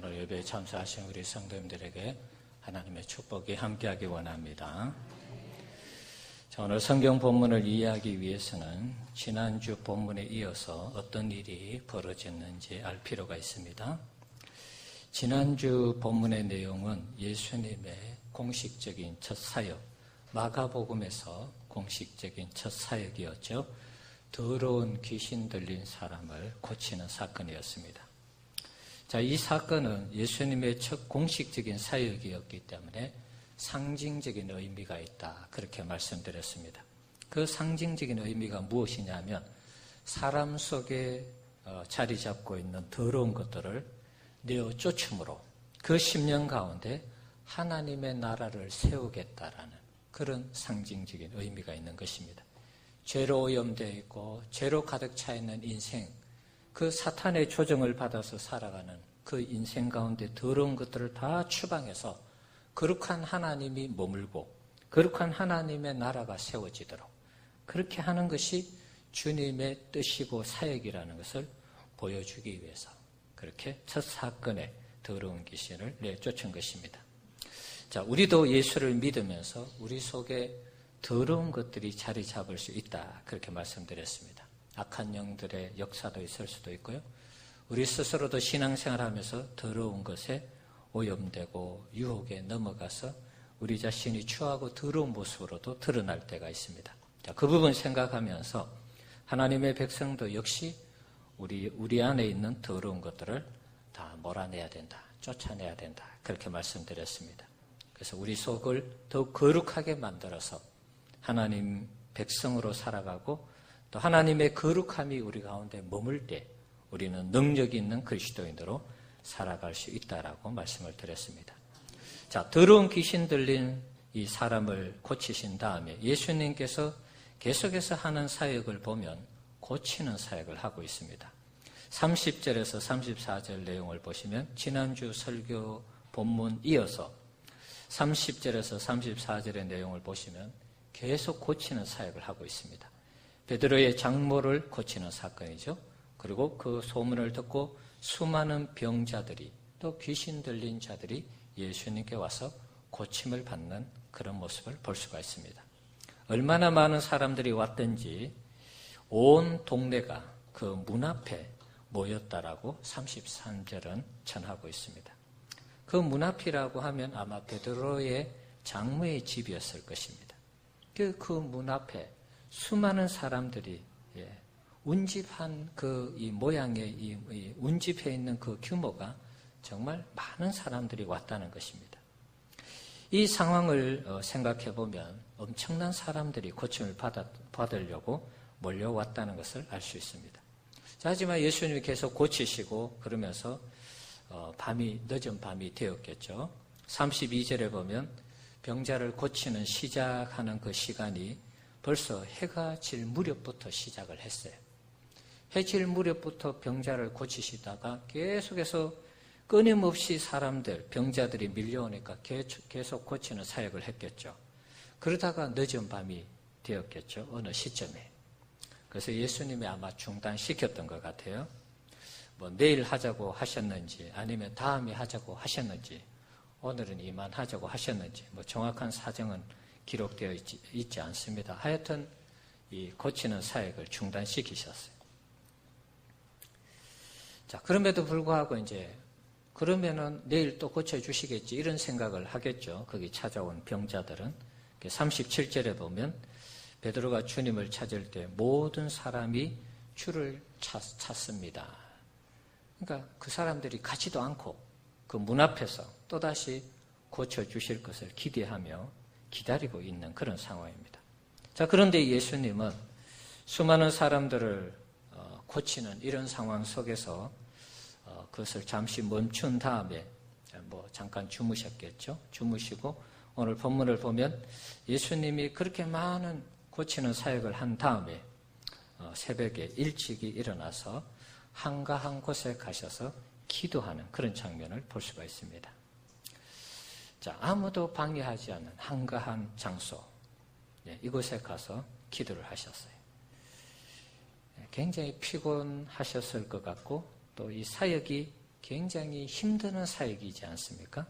오늘 예배에 참석하신 우리 성도님들에게 하나님의 축복이 함께하기 원합니다. 자, 오늘 성경 본문을 이해하기 위해서는 지난주 본문에 이어서 어떤 일이 벌어졌는지 알 필요가 있습니다. 지난주 본문의 내용은 예수님의 공식적인 첫 사역, 마가복음에서 공식적인 첫 사역이었죠. 더러운 귀신 들린 사람을 고치는 사건이었습니다. 자, 이 사건은 예수님의 첫 공식적인 사역이었기 때문에 상징적인 의미가 있다. 그렇게 말씀드렸습니다. 그 상징적인 의미가 무엇이냐면 사람 속에 어, 자리 잡고 있는 더러운 것들을 내어 쫓음으로 그 10년 가운데 하나님의 나라를 세우겠다라는 그런 상징적인 의미가 있는 것입니다. 죄로 오염되어 있고 죄로 가득 차 있는 인생, 그 사탄의 조정을 받아서 살아가는 그 인생 가운데 더러운 것들을 다 추방해서 거룩한 하나님이 머물고 거룩한 하나님의 나라가 세워지도록 그렇게 하는 것이 주님의 뜻이고 사역이라는 것을 보여주기 위해서 그렇게 첫 사건에 더러운 귀신을 내쫓은 것입니다. 자, 우리도 예수를 믿으면서 우리 속에 더러운 것들이 자리 잡을 수 있다. 그렇게 말씀드렸습니다. 악한 영들의 역사도 있을 수도 있고요. 우리 스스로도 신앙생활 하면서 더러운 것에 오염되고 유혹에 넘어가서 우리 자신이 추하고 더러운 모습으로도 드러날 때가 있습니다. 자, 그 부분 생각하면서 하나님의 백성도 역시 우리, 우리 안에 있는 더러운 것들을 다 몰아내야 된다. 쫓아내야 된다. 그렇게 말씀드렸습니다. 그래서 우리 속을 더욱 거룩하게 만들어서 하나님 백성으로 살아가고 또 하나님의 거룩함이 우리 가운데 머물 때 우리는 능력 있는 그리스도인으로 살아갈 수 있다라고 말씀을 드렸습니다. 자, 더러운 귀신 들린 이 사람을 고치신 다음에 예수님께서 계속해서 하는 사역을 보면 고치는 사역을 하고 있습니다. 30절에서 34절 내용을 보시면 지난주 설교 본문 이어서 30절에서 34절의 내용을 보시면 계속 고치는 사역을 하고 있습니다. 베드로의 장모를 고치는 사건이죠. 그리고 그 소문을 듣고 수많은 병자들이 또 귀신 들린 자들이 예수님께 와서 고침을 받는 그런 모습을 볼 수가 있습니다. 얼마나 많은 사람들이 왔든지 온 동네가 그 문 앞에 모였다라고 33절은 전하고 있습니다. 그 문 앞이라고 하면 아마 베드로의 장모의 집이었을 것입니다. 그문 그 앞에 수많은 사람들이 예, 운집한 그 이 모양의 이, 이 운집해 있는 그 규모가 정말 많은 사람들이 왔다는 것입니다. 이 상황을 어, 생각해 보면 엄청난 사람들이 고침을 받아, 받으려고 몰려왔다는 것을 알 수 있습니다. 자, 하지만 예수님이 계속 고치시고 그러면서 어, 밤이 늦은 밤이 되었겠죠. 32절에 보면 병자를 고치는 시작하는 그 시간이 벌써 해가 질 무렵부터 시작을 했어요. 해 질 무렵부터 병자를 고치시다가 계속해서 끊임없이 사람들, 병자들이 밀려오니까 계속 고치는 사역을 했겠죠. 그러다가 늦은 밤이 되었겠죠. 어느 시점에. 그래서 예수님이 아마 중단시켰던 것 같아요. 뭐 내일 하자고 하셨는지 아니면 다음에 하자고 하셨는지 오늘은 이만 하자고 하셨는지 뭐 정확한 사정은 기록되어 있지, 있지 않습니다. 하여튼 이 고치는 사역을 중단시키셨어요. 자, 그럼에도 불구하고 이제 그러면은 내일 또 고쳐 주시겠지 이런 생각을 하겠죠. 거기 찾아온 병자들은 37절에 보면 베드로가 주님을 찾을 때 모든 사람이 주를 찾, 찾습니다. 그러니까 그 사람들이 가지도 않고 그 문 앞에서 또다시 고쳐 주실 것을 기대하며 기다리고 있는 그런 상황입니다. 자, 그런데 예수님은 수많은 사람들을 어, 고치는 이런 상황 속에서 어, 그것을 잠시 멈춘 다음에 뭐 잠깐 주무셨겠죠. 주무시고 오늘 본문을 보면 예수님이 그렇게 많은 고치는 사역을 한 다음에 어, 새벽에 일찍이 일어나서 한가한 곳에 가셔서 기도하는 그런 장면을 볼 수가 있습니다. 자, 아무도 방해하지 않는 한가한 장소, 네, 이곳에 가서 기도를 하셨어요. 네, 굉장히 피곤하셨을 것 같고 또 이 사역이 굉장히 힘드는 사역이지 않습니까?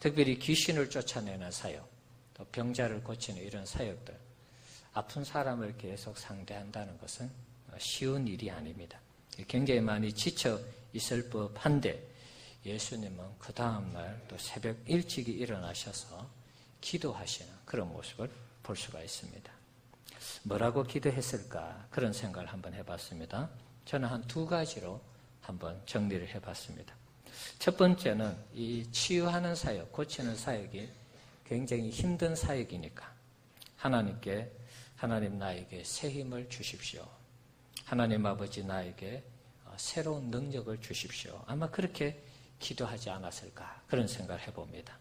특별히 귀신을 쫓아내는 사역, 또 병자를 고치는 이런 사역들, 아픈 사람을 계속 상대한다는 것은 쉬운 일이 아닙니다. 굉장히 많이 지쳐 있을 법한데 예수님은 그 다음날 또 새벽 일찍이 일어나셔서 기도하시는 그런 모습을 볼 수가 있습니다. 뭐라고 기도했을까? 그런 생각을 한번 해봤습니다. 저는 한 두 가지로 한번 정리를 해봤습니다. 첫 번째는 이 치유하는 사역, 고치는 사역이 굉장히 힘든 사역이니까 하나님께 하나님 나에게 새 힘을 주십시오. 하나님 아버지 나에게 어, 새로운 능력을 주십시오. 아마 그렇게 기도하지 않았을까 그런 생각을 해봅니다.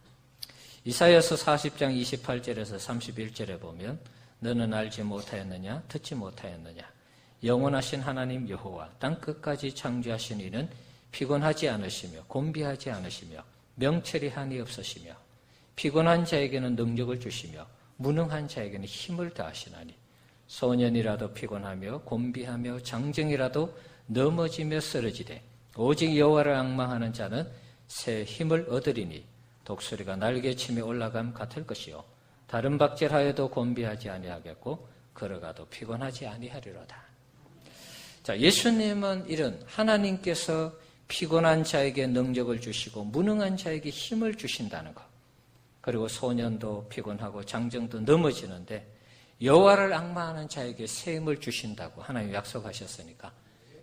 이사야서 40장 28절에서 31절에 보면 너는 알지 못하였느냐 듣지 못하였느냐 영원하신 하나님 여호와 땅 끝까지 창조하신 이는 피곤하지 않으시며 곤비하지 않으시며 명철이 한이 없으시며 피곤한 자에게는 능력을 주시며 무능한 자에게는 힘을 다하시나니 소년이라도 피곤하며 곤비하며 장정이라도 넘어지며 쓰러지되 오직 여호와를 악망하는 자는 새 힘을 얻으리니 독수리가 날개치며 올라감 같을 것이요 다른 박질하여도 곤비하지 아니하겠고 걸어가도 피곤하지 아니하리로다. 자, 예수님은 이런 하나님께서 피곤한 자에게 능력을 주시고 무능한 자에게 힘을 주신다는 것. 그리고 소년도 피곤하고 장정도 넘어지는데 여호와를 악마하는 자에게 새 힘을 주신다고 하나님 약속하셨으니까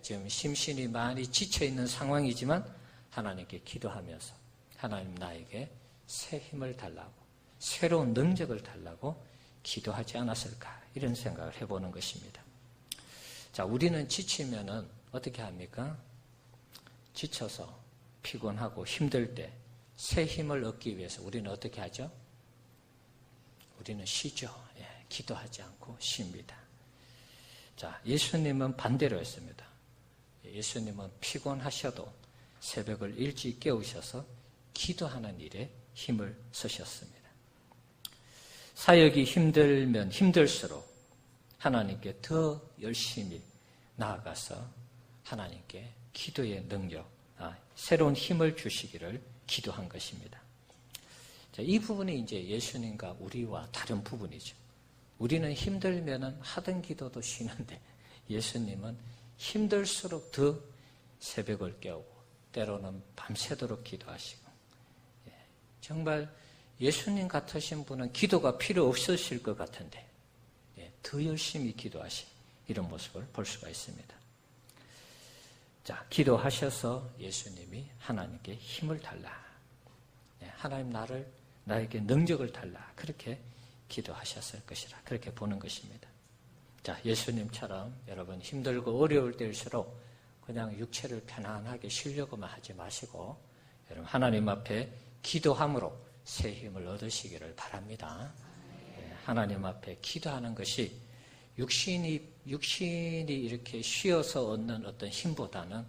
지금 심신이 많이 지쳐 있는 상황이지만 하나님께 기도하면서 하나님 나에게 새 힘을 달라고 새로운 능력을 달라고 기도하지 않았을까 이런 생각을 해보는 것입니다. 자, 우리는 지치면은 어떻게 합니까? 지쳐서 피곤하고 힘들 때 새 힘을 얻기 위해서 우리는 어떻게 하죠? 우리는 쉬죠. 예, 기도하지 않고 쉽니다. 자, 예수님은 반대로 했습니다. 예수님은 피곤하셔도 새벽을 일찍 깨우셔서 기도하는 일에 힘을 쓰셨습니다. 사역이 힘들면 힘들수록 하나님께 더 열심히 나아가서 하나님께 기도의 능력, 아, 새로운 힘을 주시기를 기도한 것입니다. 자, 이 부분이 이제 예수님과 우리와 다른 부분이죠. 우리는 힘들면 하던 기도도 쉬는데 예수님은 힘들수록 더 새벽을 깨우고 때로는 밤새도록 기도하시고 예, 정말 예수님 같으신 분은 기도가 필요 없으실 것 같은데 예, 더 열심히 기도하신 이런 모습을 볼 수가 있습니다. 자, 기도하셔서 예수님이 하나님께 힘을 달라. 예, 하나님 나를 나에게 능력을 달라. 그렇게 기도하셨을 것이라. 그렇게 보는 것입니다. 자, 예수님처럼 여러분 힘들고 어려울 때일수록 그냥 육체를 편안하게 쉬려고만 하지 마시고 여러분 하나님 앞에 기도함으로 새 힘을 얻으시기를 바랍니다. 예, 하나님 앞에 기도하는 것이 육신이 육신이 이렇게 쉬어서 얻는 어떤 힘보다는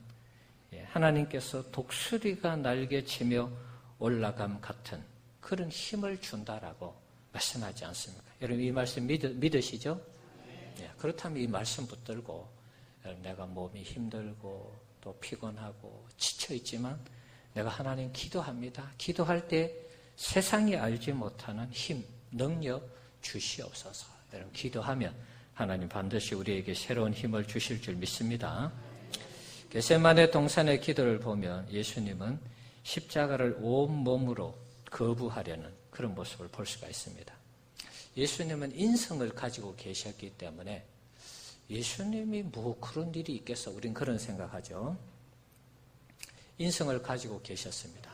예, 하나님께서 독수리가 날개치며 올라감 같은 그런 힘을 준다라고 말씀하지 않습니까? 여러분 이 말씀 믿으, 시죠 예, 그렇다면 이 말씀 붙들고 내가 몸이 힘들고 또 피곤하고 지쳐 있지만 내가 하나님 기도합니다. 기도할 때 세상이 알지 못하는 힘, 능력 주시옵소서. 여러분 기도하면 하나님 반드시 우리에게 새로운 힘을 주실 줄 믿습니다. 게세만의 동산의 기도를 보면 예수님은 십자가를 온 몸으로 거부하려는 그런 모습을 볼 수가 있습니다. 예수님은 인성을 가지고 계셨기 때문에 예수님이 뭐 그런 일이 있겠어? 우린 그런 생각하죠. 인성을 가지고 계셨습니다.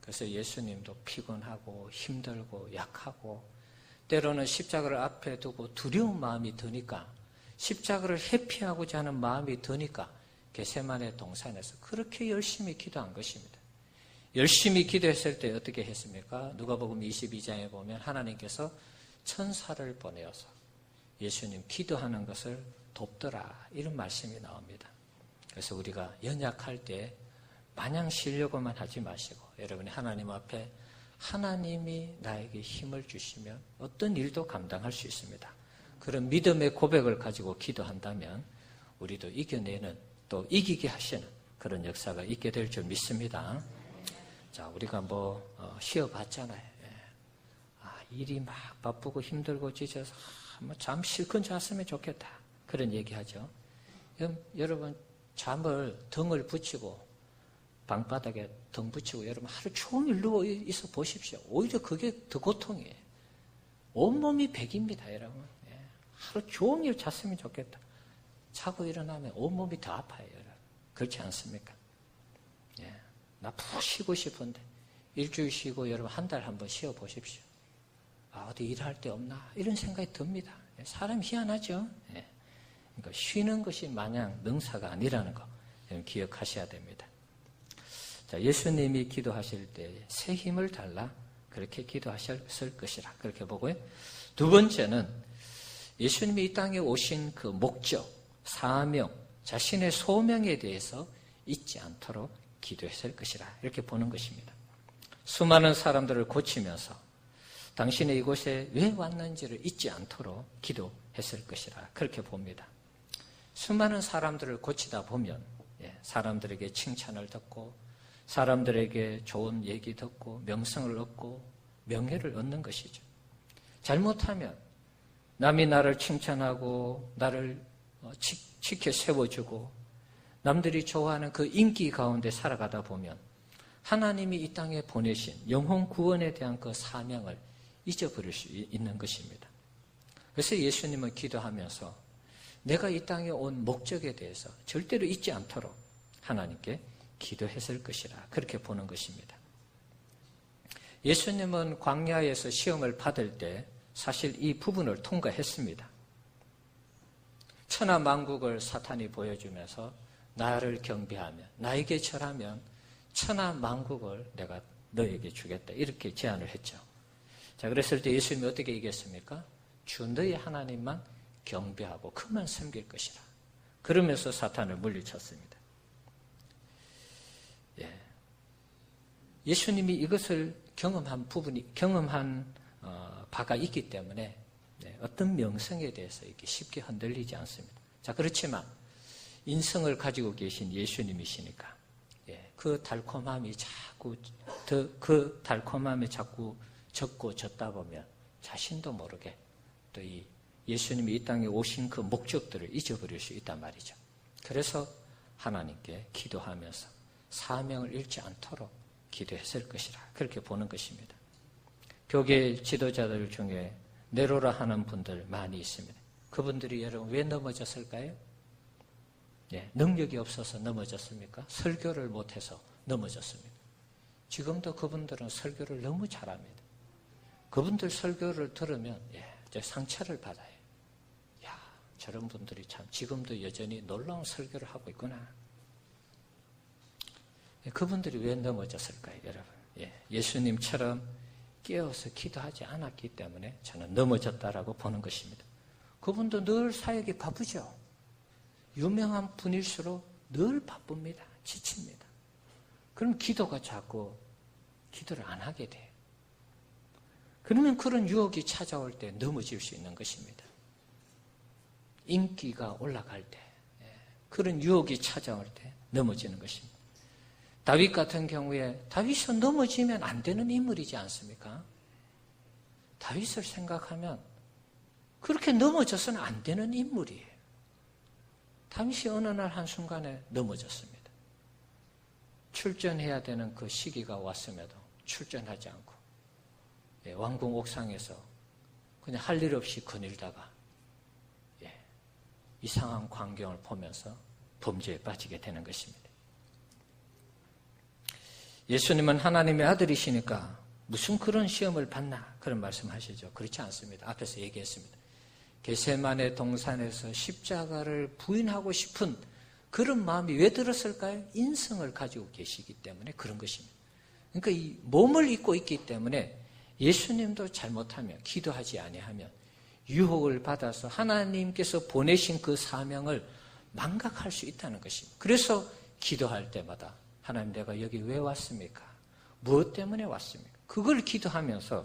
그래서 예수님도 피곤하고 힘들고 약하고 때로는 십자가를 앞에 두고 두려운 마음이 드니까 십자가를 회피하고자 하는 마음이 드니까 게세만의 동산에서 그렇게 열심히 기도한 것입니다. 열심히 기도했을 때 어떻게 했습니까? 누가복음 22장에 보면 하나님께서 천사를 보내어서 예수님 기도하는 것을 돕더라. 이런 말씀이 나옵니다. 그래서 우리가 연약할 때 마냥 쉬려고만 하지 마시고 여러분이 하나님 앞에 하나님이 나에게 힘을 주시면 어떤 일도 감당할 수 있습니다. 그런 믿음의 고백을 가지고 기도한다면 우리도 이겨내는 또 이기게 하시는 그런 역사가 있게 될 줄 믿습니다. 자, 우리가 뭐 어, 쉬어봤잖아요. 일이 막 바쁘고 힘들고 지쳐서 아, 뭐잠 실컷 잤으면 좋겠다. 그런 얘기하죠. 여러분 잠을 등을 붙이고 방바닥에 등 붙이고 여러분 하루 종일 누워 있어 보십시오. 오히려 그게 더 고통이에요. 온몸이 백입니다, 여러분. 예. 하루 종일 잤으면 좋겠다. 자고 일어나면 온몸이 더 아파요, 여러분. 그렇지 않습니까? 예. 나푹 쉬고 싶은데 일주일 쉬고 여러분 한 달 한 번 쉬어 보십시오. 아, 어디 일할 데 없나? 이런 생각이 듭니다. 예. 사람 희한하죠? 예. 그러니까 쉬는 것이 마냥 능사가 아니라는 거 기억하셔야 됩니다. 자, 예수님이 기도하실 때 새 힘을 달라 그렇게 기도하셨을 것이라 그렇게 보고요. 두 번째는 예수님이 이 땅에 오신 그 목적, 사명, 자신의 소명에 대해서 잊지 않도록 기도했을 것이라 이렇게 보는 것입니다. 수많은 사람들을 고치면서 당신의 이곳에 왜 왔는지를 잊지 않도록 기도했을 것이라 그렇게 봅니다. 수많은 사람들을 고치다 보면 예, 사람들에게 칭찬을 듣고 사람들에게 좋은 얘기 듣고 명성을 얻고 명예를 얻는 것이죠. 잘못하면 남이 나를 칭찬하고 나를 어, 지켜 세워주고 남들이 좋아하는 그 인기 가운데 살아가다 보면 하나님이 이 땅에 보내신 영혼 구원에 대한 그 사명을 잊어버릴 수 있는 것입니다. 그래서 예수님은 기도하면서 내가 이 땅에 온 목적에 대해서 절대로 잊지 않도록 하나님께 기도했을 것이라 그렇게 보는 것입니다. 예수님은 광야에서 시험을 받을 때 사실 이 부분을 통과했습니다. 천하 만국을 사탄이 보여주면서 나를 경배하면 나에게 절하면 천하 만국을 내가 너에게 주겠다 이렇게 제안을 했죠. 자 그랬을 때 예수님이 어떻게 얘기했습니까? 주 너희 하나님만 경배하고 그만 섬길 것이라. 그러면서 사탄을 물리쳤습니다. 예. 예수님이 이것을 경험한 부분이, 경험한 어, 바가 있기 때문에 네, 어떤 명성에 대해서 이렇게 쉽게 흔들리지 않습니다. 자, 그렇지만 인성을 가지고 계신 예수님이시니까 예, 그 달콤함이 자꾸 더, 그 달콤함이 자꾸 적고 졌다 보면 자신도 모르게 또 이 예수님이 이 땅에 오신 그 목적들을 잊어버릴 수 있단 말이죠. 그래서 하나님께 기도하면서 사명을 잃지 않도록 기도했을 것이라 그렇게 보는 것입니다. 교계 지도자들 중에 내로라 하는 분들 많이 있습니다. 그분들이 여러분 왜 넘어졌을까요? 네, 능력이 없어서 넘어졌습니까? 설교를 못해서 넘어졌습니다. 지금도 그분들은 설교를 너무 잘합니다. 그분들 설교를 들으면 예, 상처를 받아요. 저런 분들이 참 지금도 여전히 놀라운 설교를 하고 있구나. 예, 그분들이 왜 넘어졌을까요, 여러분? 예, 수님처럼 깨어서 기도하지 않았기 때문에 저는 넘어졌다라고 보는 것입니다. 그분도 늘 사역이 바쁘죠. 유명한 분일수록 늘 바쁩니다. 지칩니다. 그럼 기도가 자꾸 기도를 안 하게 돼요. 그러면 그런 유혹이 찾아올 때 넘어질 수 있는 것입니다. 인기가 올라갈 때, 예, 그런 유혹이 찾아올 때 넘어지는 것입니다. 다윗 같은 경우에 다윗은 넘어지면 안 되는 인물이지 않습니까? 다윗을 생각하면 그렇게 넘어져서는 안 되는 인물이에요. 다윗이 어느 날 한순간에 넘어졌습니다. 출전해야 되는 그 시기가 왔음에도 출전하지 않고 예, 왕궁 옥상에서 그냥 할 일 없이 거닐다가 이상한 광경을 보면서 범죄에 빠지게 되는 것입니다. 예수님은 하나님의 아들이시니까 무슨 그런 시험을 받나 그런 말씀하시죠. 그렇지 않습니다. 앞에서 얘기했습니다. 게세만의 동산에서 십자가를 부인하고 싶은 그런 마음이 왜 들었을까요? 인성을 가지고 계시기 때문에 그런 것입니다. 그러니까 이 몸을 입고 있기 때문에 예수님도 잘못하면 기도하지 아니하면 유혹을 받아서 하나님께서 보내신 그 사명을 망각할 수 있다는 것입니다. 그래서 기도할 때마다 하나님 내가 여기 왜 왔습니까? 무엇 때문에 왔습니까? 그걸 기도하면서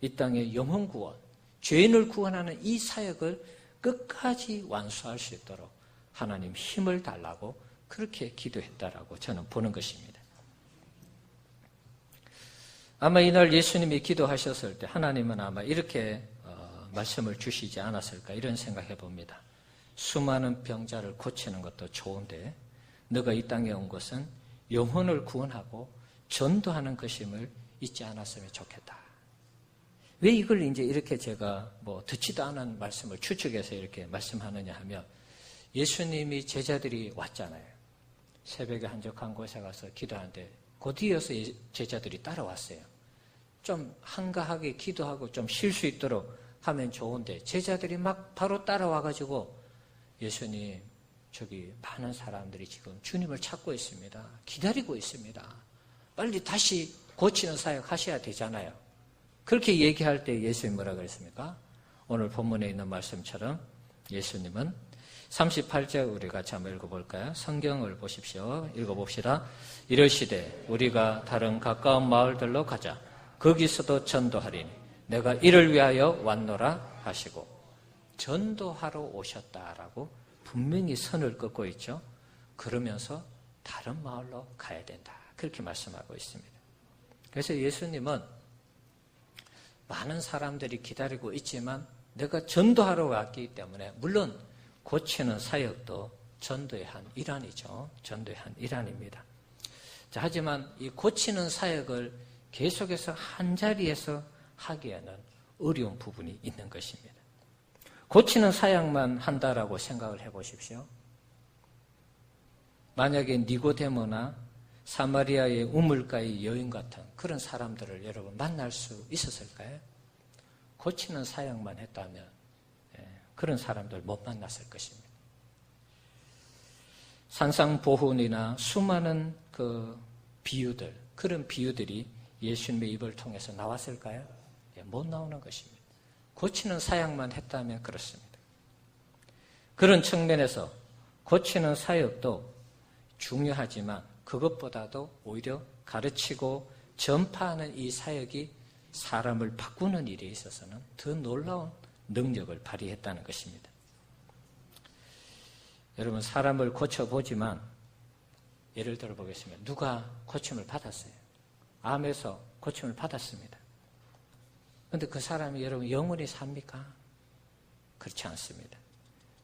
이 땅의 영혼 구원, 죄인을 구원하는 이 사역을 끝까지 완수할 수 있도록 하나님 힘을 달라고 그렇게 기도했다라고 저는 보는 것입니다. 아마 이날 예수님이 기도하셨을 때 하나님은 아마 이렇게 어, 말씀을 주시지 않았을까 이런 생각해 봅니다. 수많은 병자를 고치는 것도 좋은데 너가 이 땅에 온 것은 영혼을 구원하고 전도하는 것임을 잊지 않았으면 좋겠다. 왜 이걸 이제 이렇게 제가 뭐 듣지도 않은 말씀을 추측해서 이렇게 말씀하느냐 하면 예수님이 제자들이 왔잖아요. 새벽에 한적한 곳에 가서 기도하는데 곧 이어서 제자들이 따라왔어요. 좀 한가하게 기도하고 좀 쉴 수 있도록 하면 좋은데 제자들이 막 바로 따라와가지고 예수님 저기 많은 사람들이 지금 주님을 찾고 있습니다. 기다리고 있습니다. 빨리 다시 고치는 사역 하셔야 되잖아요. 그렇게 얘기할 때 예수님 뭐라 그랬습니까? 오늘 본문에 있는 말씀처럼 예수님은 38절 우리 같이 한번 읽어볼까요? 성경을 보십시오. 읽어봅시다. 이러시되 우리가 다른 가까운 마을들로 가자. 거기서도 전도하리니 내가 이를 위하여 왔노라 하시고 전도하러 오셨다라고 분명히 선을 긋고 있죠. 그러면서 다른 마을로 가야 된다. 그렇게 말씀하고 있습니다. 그래서 예수님은 많은 사람들이 기다리고 있지만 내가 전도하러 왔기 때문에 물론 고치는 사역도 전도의 한 일환이죠. 전도의 한 일환입니다. 자, 하지만 이 고치는 사역을 계속해서 한 자리에서 하기에는 어려운 부분이 있는 것입니다. 고치는 사역만 한다라고 생각을 해 보십시오. 만약에 니고데모나 사마리아의 우물가의 여인 같은 그런 사람들을 여러분 만날 수 있었을까요? 고치는 사역만 했다면 예, 그런 사람들 못 만났을 것입니다. 산상보훈이나 수많은 그 비유들, 그런 비유들이 예수님의 입을 통해서 나왔을까요? 예, 못 나오는 것입니다. 고치는 사역만 했다면 그렇습니다. 그런 측면에서 고치는 사역도 중요하지만 그것보다도 오히려 가르치고 전파하는 이 사역이 사람을 바꾸는 일에 있어서는 더 놀라운 능력을 발휘했다는 것입니다. 여러분, 사람을 고쳐보지만, 예를 들어 보겠습니다. 누가 고침을 받았어요? 암에서 고침을 받았습니다. 근데 그 사람이 여러분 영원히 삽니까? 그렇지 않습니다.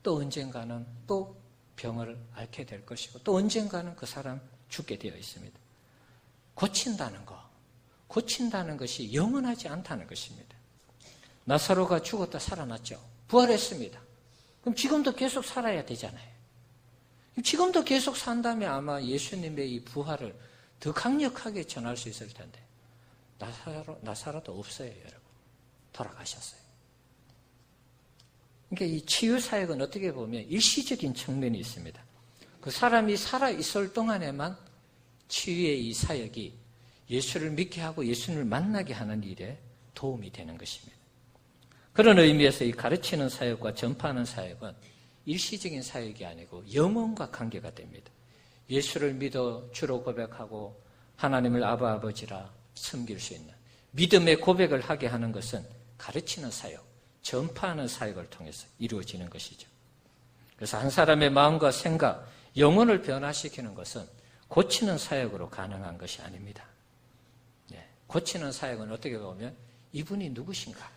또 언젠가는 또 병을 앓게 될 것이고 또 언젠가는 그 사람 죽게 되어 있습니다. 고친다는 거, 고친다는 것이 영원하지 않다는 것입니다. 나사로가 죽었다 살아났죠. 부활했습니다. 그럼 지금도 계속 살아야 되잖아요. 지금도 계속 산다면 아마 예수님의 이 부활을 더 강력하게 전할 수 있을 텐데 나사로, 나사로도 없어요, 여러분. 돌아가셨어요. 그러니까 이 치유 사역은 어떻게 보면 일시적인 측면이 있습니다. 그 사람이 살아 있을 동안에만 치유의 이 사역이 예수를 믿게 하고 예수님을 만나게 하는 일에 도움이 되는 것입니다. 그런 의미에서 이 가르치는 사역과 전파하는 사역은 일시적인 사역이 아니고 영혼과 관계가 됩니다. 예수를 믿어 주로 고백하고 하나님을 아바 아버지라 섬길 수 있는 믿음의 고백을 하게 하는 것은 가르치는 사역, 전파하는 사역을 통해서 이루어지는 것이죠. 그래서 한 사람의 마음과 생각, 영혼을 변화시키는 것은 고치는 사역으로 가능한 것이 아닙니다. 네. 고치는 사역은 어떻게 보면 이분이 누구신가?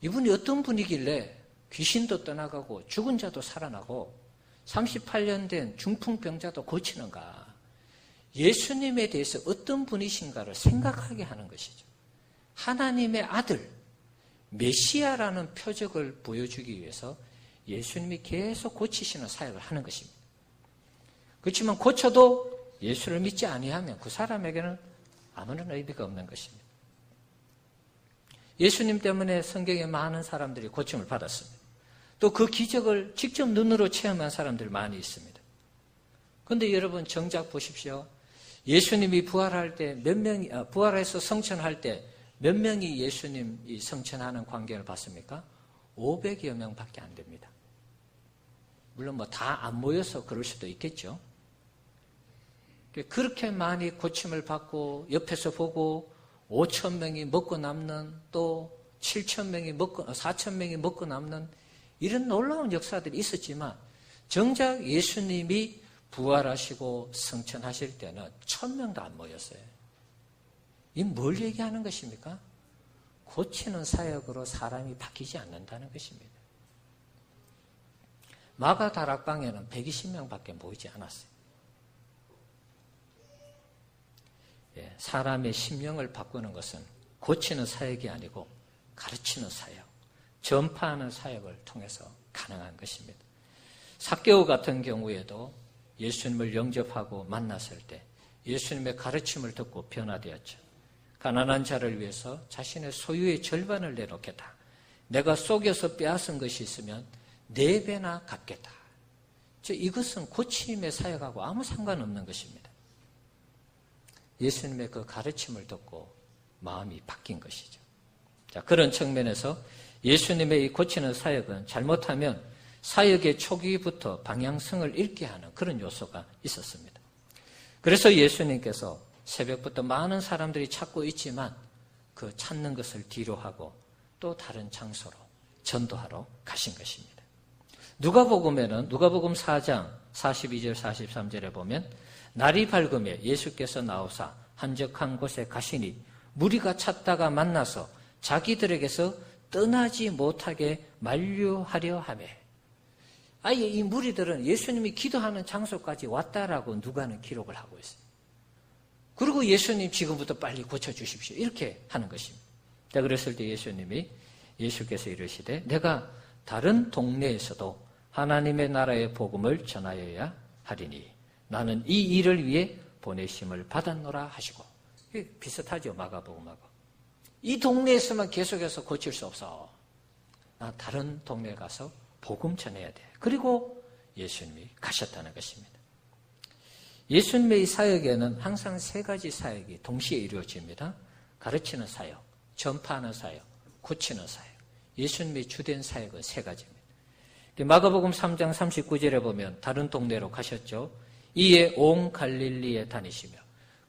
이분이 어떤 분이길래 귀신도 떠나가고 죽은 자도 살아나고 38년 된 중풍병자도 고치는가? 예수님에 대해서 어떤 분이신가를 생각하게 하는 것이죠. 하나님의 아들, 메시아라는 표적을 보여주기 위해서 예수님이 계속 고치시는 사역을 하는 것입니다. 그렇지만 고쳐도 예수를 믿지 아니하면 그 사람에게는 아무런 의미가 없는 것입니다. 예수님 때문에 성경에 많은 사람들이 고침을 받았습니다. 또 그 기적을 직접 눈으로 체험한 사람들 많이 있습니다. 그런데 여러분 정작 보십시오. 예수님이 부활할 때 몇 명이 아, 부활해서 성천할 때 몇 명이 예수님 성천하는 광경을 봤습니까? 500여 명밖에 안 됩니다. 물론 뭐 다 안 모여서 그럴 수도 있겠죠. 그렇게 많이 고침을 받고 옆에서 보고 5천 명이 먹고 남는 또 7천 명이 먹고 4천 명이 먹고 남는 이런 놀라운 역사들이 있었지만 정작 예수님이 부활하시고 성천하실 때는 천 명도 안 모였어요. 이 뭘 얘기하는 것입니까? 고치는 사역으로 사람이 바뀌지 않는다는 것입니다. 마가 다락방에는 120명밖에 모이지 않았어요. 예, 사람의 심령을 바꾸는 것은 고치는 사역이 아니고 가르치는 사역, 전파하는 사역을 통해서 가능한 것입니다. 사개오 같은 경우에도 예수님을 영접하고 만났을 때 예수님의 가르침을 듣고 변화되었죠. 가난한 자를 위해서 자신의 소유의 절반을 내놓겠다. 내가 속여서 빼앗은 것이 있으면 네 배나 갚겠다. 이것은 고침의 사역하고 아무 상관없는 것입니다. 예수님의 그 가르침을 듣고 마음이 바뀐 것이죠. 자, 그런 측면에서 예수님의 이 고치는 사역은 잘못하면 사역의 초기부터 방향성을 잃게 하는 그런 요소가 있었습니다. 그래서 예수님께서 새벽부터 많은 사람들이 찾고 있지만 그 찾는 것을 뒤로 하고 또 다른 장소로 전도하러 가신 것입니다. 누가복음에는 누가복음 4장 42절 43절에 보면 날이 밝음에 예수께서 나오사 한적한 곳에 가시니 무리가 찾다가 만나서 자기들에게서 떠나지 못하게 만류하려 하매 아예 이 무리들은 예수님이 기도하는 장소까지 왔다라고 누가는 기록을 하고 있어요. 그리고 예수님 지금부터 빨리 고쳐주십시오. 이렇게 하는 것입니다. 그랬을 때 예수님이 예수께서 이르시되 내가 다른 동네에서도 하나님의 나라의 복음을 전하여야 하리니 나는 이 일을 위해 보내심을 받았노라 하시고 비슷하죠 마가복음하고 이 동네에서만 계속해서 고칠 수 없어. 나 다른 동네에 가서 복음 전해야 돼. 그리고 예수님이 가셨다는 것입니다. 예수님의 사역에는 항상 세 가지 사역이 동시에 이루어집니다. 가르치는 사역, 전파하는 사역, 고치는 사역. 예수님의 주된 사역은 세 가지입니다. 마가복음 3장 39절에 보면 다른 동네로 가셨죠. 이에 온 갈릴리에 다니시며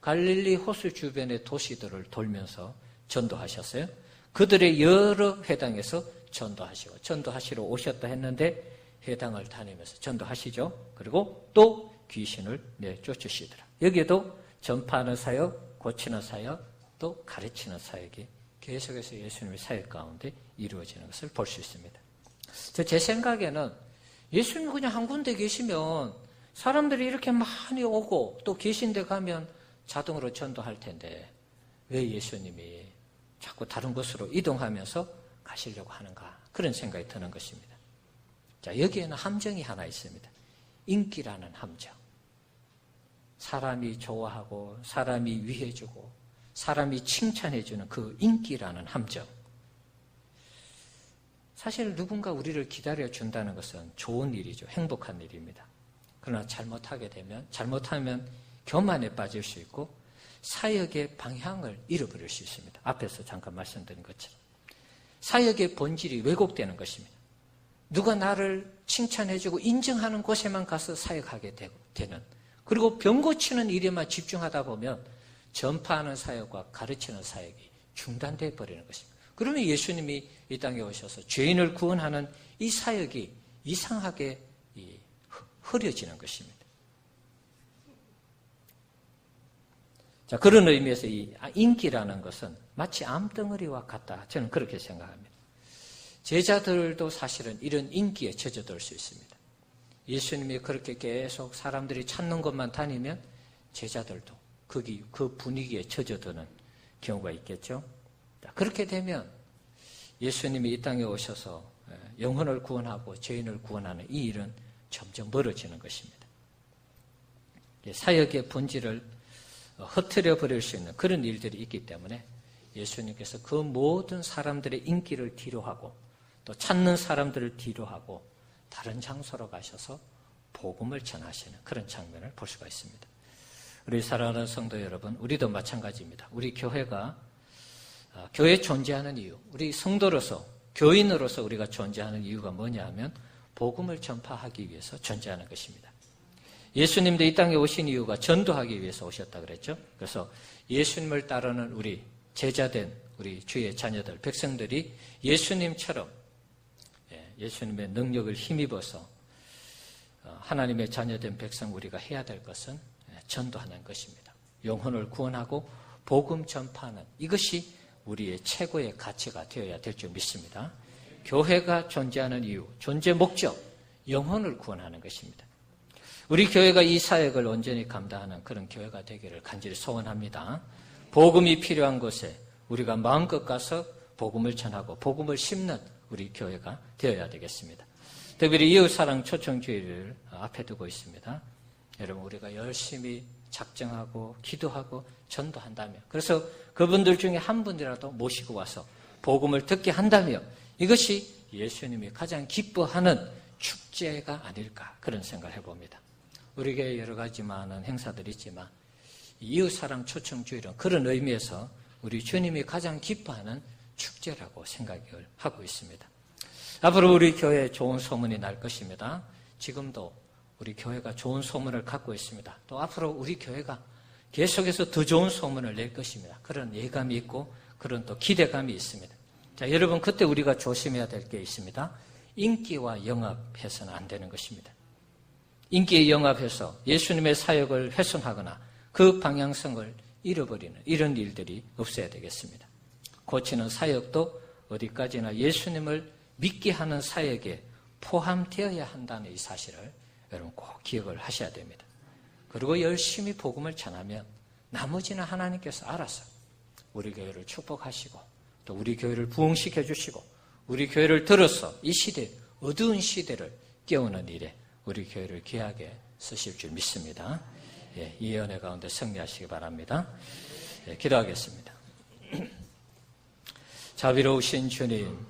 갈릴리 호수 주변의 도시들을 돌면서 전도하셨어요. 그들의 여러 회당에서 전도하시고 전도하시러 오셨다 했는데 회당을 다니면서 전도하시죠. 그리고 또 귀신을 내쫓으시더라. 여기에도 전파하는 사역, 고치는 사역, 또 가르치는 사역이 계속해서 예수님의 사역 가운데 이루어지는 것을 볼 수 있습니다. 제 생각에는 예수님 그냥 한 군데 계시면 사람들이 이렇게 많이 오고 또 계신 데 가면 자동으로 전도할 텐데 왜 예수님이 자꾸 다른 곳으로 이동하면서 가시려고 하는가 그런 생각이 드는 것입니다. 자 여기에는 함정이 하나 있습니다. 인기라는 함정. 사람이 좋아하고 사람이 위해주고 사람이 칭찬해주는 그 인기라는 함정. 사실 누군가 우리를 기다려 준다는 것은 좋은 일이죠. 행복한 일입니다. 그러나 잘못하게 되면, 잘못하면 교만에 빠질 수 있고 사역의 방향을 잃어버릴 수 있습니다. 앞에서 잠깐 말씀드린 것처럼. 사역의 본질이 왜곡되는 것입니다. 누가 나를 칭찬해주고 인정하는 곳에만 가서 사역하게 되는 그리고 병 고치는 일에만 집중하다 보면 전파하는 사역과 가르치는 사역이 중단돼 버리는 것입니다. 그러면 예수님이 이 땅에 오셔서 죄인을 구원하는 이 사역이 이상하게 흐려지는 것입니다. 자, 그런 의미에서 이 인기라는 것은 마치 암덩어리와 같다. 저는 그렇게 생각합니다. 제자들도 사실은 이런 인기에 젖어들 수 있습니다. 예수님이 그렇게 계속 사람들이 찾는 것만 다니면 제자들도 거기 그 분위기에 젖어드는 경우가 있겠죠. 그렇게 되면 예수님이 이 땅에 오셔서 예, 영혼을 구원하고 죄인을 구원하는 이 일은 점점 멀어지는 것입니다. 사역의 본질을 허트려 버릴 수 있는 그런 일들이 있기 때문에 예수님께서 그 모든 사람들의 인기를 뒤로하고 또 찾는 사람들을 뒤로하고 다른 장소로 가셔서 복음을 전하시는 그런 장면을 볼 수가 있습니다. 우리 사랑하는 성도 여러분, 우리도 마찬가지입니다. 우리 교회가 아, 교회 존재하는 이유, 우리 성도로서 교인으로서 우리가 존재하는 이유가 뭐냐 하면 복음을 전파하기 위해서 존재하는 것입니다. 예수님도 이 땅에 오신 이유가 전도하기 위해서 오셨다 그랬죠. 그래서 예수님을 따르는 우리 제자된 우리 주의 자녀들, 백성들이 예수님처럼 예, 예수님의 능력을 힘입어서 어, 하나님의 자녀된 백성 우리가 해야 될 것은 예, 전도하는 것입니다. 영혼을 구원하고 복음 전파하는 이것이 우리의 최고의 가치가 되어야 될 줄 믿습니다. 교회가 존재하는 이유, 존재 목적, 영혼을 구원하는 것입니다. 우리 교회가 이 사역을 온전히 감당하는 그런 교회가 되기를 간절히 소원합니다. 복음이 필요한 곳에 우리가 마음껏 가서 복음을 전하고 복음을 심는 우리 교회가 되어야 되겠습니다. 특별히 이웃사랑 초청주의를 앞에 두고 있습니다. 여러분 우리가 열심히 작정하고 기도하고 전도한다면 그래서 그분들 중에 한 분이라도 모시고 와서 복음을 듣게 한다며 이것이 예수님이 가장 기뻐하는 축제가 아닐까 그런 생각을 해봅니다. 우리 교회 여러 가지 많은 행사들이 있지만 이웃사랑 초청주일은 그런 의미에서 우리 주님이 가장 기뻐하는 축제라고 생각을 하고 있습니다. 앞으로 우리 교회에 좋은 소문이 날 것입니다. 지금도 우리 교회가 좋은 소문을 갖고 있습니다. 또 앞으로 우리 교회가 계속해서 더 좋은 소문을 낼 것입니다. 그런 예감이 있고 그런 또 기대감이 있습니다. 자, 여러분 그때 우리가 조심해야 될 게 있습니다. 인기와 영합해서는 안 되는 것입니다. 인기에 영합해서 예수님의 사역을 훼손하거나 그 방향성을 잃어버리는 이런 일들이 없어야 되겠습니다. 고치는 사역도 어디까지나 예수님을 믿게 하는 사역에 포함되어야 한다는 이 사실을 여러분 꼭 기억을 하셔야 됩니다. 그리고 열심히 복음을 전하면 나머지는 하나님께서 알아서 우리 교회를 축복하시고 또 우리 교회를 부흥시켜 주시고 우리 교회를 들어서 이 시대 어두운 시대를 깨우는 일에 우리 교회를 귀하게 쓰실 줄 믿습니다. 예, 이 연애 가운데 승리하시기 바랍니다. 예, 기도하겠습니다. 자비로우신 주님,